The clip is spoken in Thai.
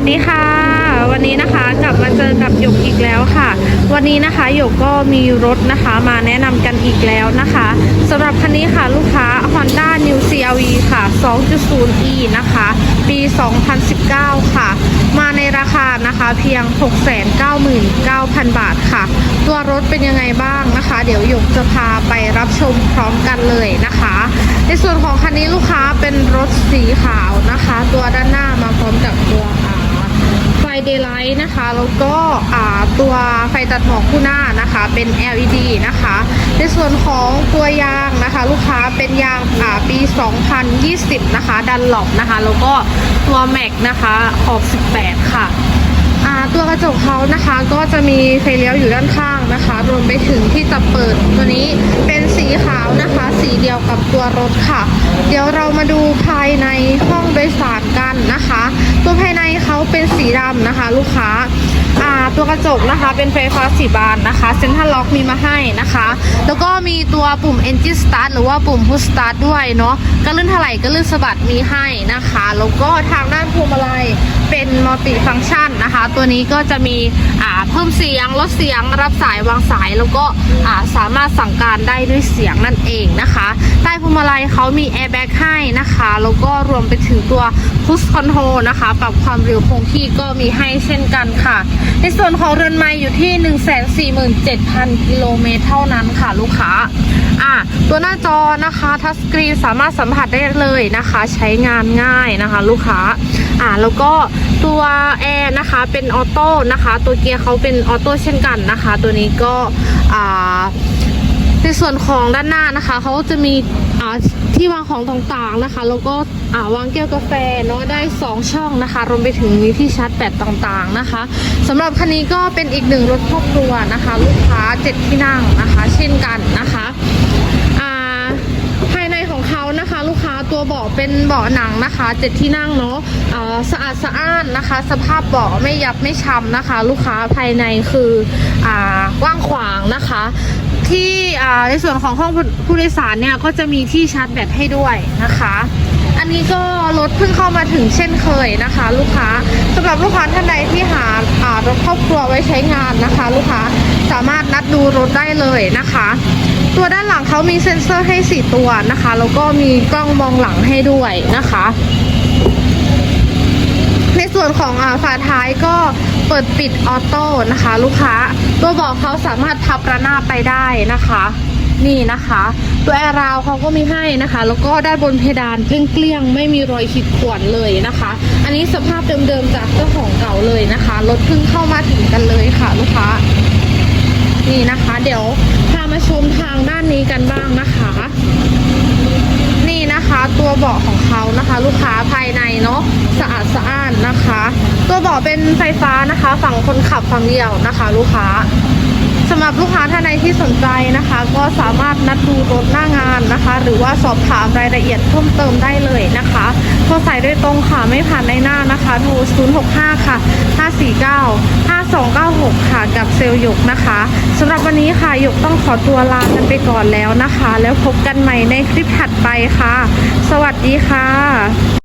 วัสดีค่ะ วันนี้นะคะกลับมาเจอกับหยกอีกแล้วค่ะ วันนี้นะคะหยกก็มีรถนะคะมาแนะนำกันอีกแล้วนะคะสำหรับคันนี้ค่ะลูกค้า Honda New CRV ค่ะ 2.0e นะคะ ปี 2019 ค่ะ มาในราคานะคะเพียง 699,000 บาทค่ะ ตัวรถเป็นยังไงบ้างนะคะ เดี๋ยวหยกจะพาไปรับชมพร้อมกันเลยนะคะ ในส่วนของคันนี้ลูกค้าเป็นรถสีขาวนะคะ ตัวด้านหน้ามาพร้อมกับตัว ไฟเดย์ไลท์นะคะ แล้วก็ตัวไฟตัดหมอกคู่หน้านะคะ เป็น LED นะคะ ในส่วนของตัวยางนะคะ ลูกค้าเป็นยางอ่าปี 2020 นะคะ ดันหลบนะคะ แล้วก็ตัวแม็กนะคะ ออก 18 ค่ะอ่า ตัวกระจกเขานะคะก็จะมีไฟเลี้ยวอยู่ด้านข้างนะคะ รวมไปถึงที่จะเปิดตัวนี้เป็นสีขาวนะคะ สีเดียวกับตัวรถค่ะ เดี๋ยวเรามาดูภายในห้องโดยสารกันนะคะ ตัวภายในเขาเป็นสีดำนะคะ ลูกค้าอ่า ตัวกระจกนะคะเป็นไฟฟ้าสีบานนะคะเซ็นทรัลล็อกมีมาให้นะคะ แล้วก็มีตัวปุ่ม Engine Start หรือว่าปุ่ม Push Start ด้วยเนาะก็ลื่นถลายก็ลื่นสะบัดมีให้นะคะ แล้วก็ทางด้านพวงมาลัยเป็นมัลติฟัง c t ชันนะคะ ตัวนี้ก็จะมีอ่าเพิ่มเสียงลดเสียงรับสายวางสายแล้วก็อ่าสามารถสั่งการได้ด้วยเสียงนั่นเองนะคะใต้พวงมาลัยเขามีแอร์แบ็กให้นะคะแล้วก็รวมไปถึงตัวพุชคอนโทรนะคะปรับความเร็วคงที่ก็มีให้เช่นกันค่ะในส่วนนของเรือนไม้อยู่ที่ 147,000 กิโลเมตรเท่านั้นค่ะลูกค้าอะตัวหน้าจอนะคะทัชสกรีนสามารถสัมผัสได้เลยนะคะ ใช้งานง่ายนะคะ ลูกค้าอะแล้วก็ตัวแอร์นะคะเป็นออโต้นะคะ ตัวเกียร์เขาเป็นออโต้เช่นกันนะคะ ตัวนี้ก็อ่า ในส่วนของด้านหน้านะคะเขาจะมีที่วางของต่างๆนะคะ แล้วก็าวางแก้วกาแฟเนาะได้ 2 ช่องนะคะ รวมไปถึงมีที่ชาร์จแบตต่างๆนะคะสำหรับคันนี้ก็เป็นอีกหนึ่งรถครอบครัวนะคะ ลูกค้า 7 ที่นั่งนะคะ เช่นกันนะคะอ่า ภายในของเขานะคะ ลูกค้า ตัวเบาะเป็นเบาะหนังนะคะเจ็ดที่นั่งเนาะสะอาดสะอ้านนะคะ สภาพเบาะไม่ยับไม่ช้ำนะคะ ลูกค้าภายในคืออ่ากว้างขวางนะคะที่อ่าในส่วนของห้องผู้ผู้โดยสารเนี่ยก็จะมีที่ชาร์จแบตให้ด้วยนะคะ อันนี้ก็รถเพิ่งเข้ามาถึงเช่นเคยนะคะ ลูกค้าสำหรับลูกค้าท่านใดที่หาอ่ารถครอบครัวไว้ใช้งานนะคะ ลูกค้าสามารถนัดดูรถได้เลยนะคะ ตัวด้านหลังเขามีเซ็นเซอร์ให้ 4 ตัวนะคะ แล้วก็มีกล้องมองหลังให้ด้วยนะคะ ในส่วนของฝาท้ายก็เปิดปิดออโต้นะคะ ลูกค้า ตัวเบอกเขาสามารถพับระนาบไปได้นะคะ นี่นะคะ ตัวแอร์ราวเขาก็มีให้นะคะ แล้วก็ด้านบนเพดานเกลี้ยงๆไม่มีรอยขีดข่วนเลยนะคะ อันนี้สภาพเดิมๆจากเจ้าของเก่าเลยนะคะรถเพิ่งเข้ามาถึงกันเลยค่ะ ลูกค้านี่นะคะ เดี๋ยว มาชมทางด้านนี้กันบ้างนะคะ นี่นะคะตัวเบาะของเขานะคะ ลูกค้าภายในเนาะสะอาดสะอ้านนะคะ ตัวเบาะเป็นไฟฟ้านะคะ ฝั่งคนขับฝั่งเดียวนะคะ ลูกค้า รับลูกค้าท่านใดที่สนใจนะคะ ก็สามารถนัดดูรถหน้างานนะคะ หรือว่าสอบถามรายละเอียดเพิ่มเติมได้เลยนะคะโทรสายโดยตรงค่ะไม่ผ่านในหน้านะคะโทร065 ค่ะ 549 5296 ค่ะกับเซลล์หยกนะคะสำหรับวันนี้ค่ะหยกต้องขอตัวลากันไปก่อนแล้วนะคะ แล้วพบกันใหม่ในคลิปถัดไปค่ะ สวัสดีค่ะ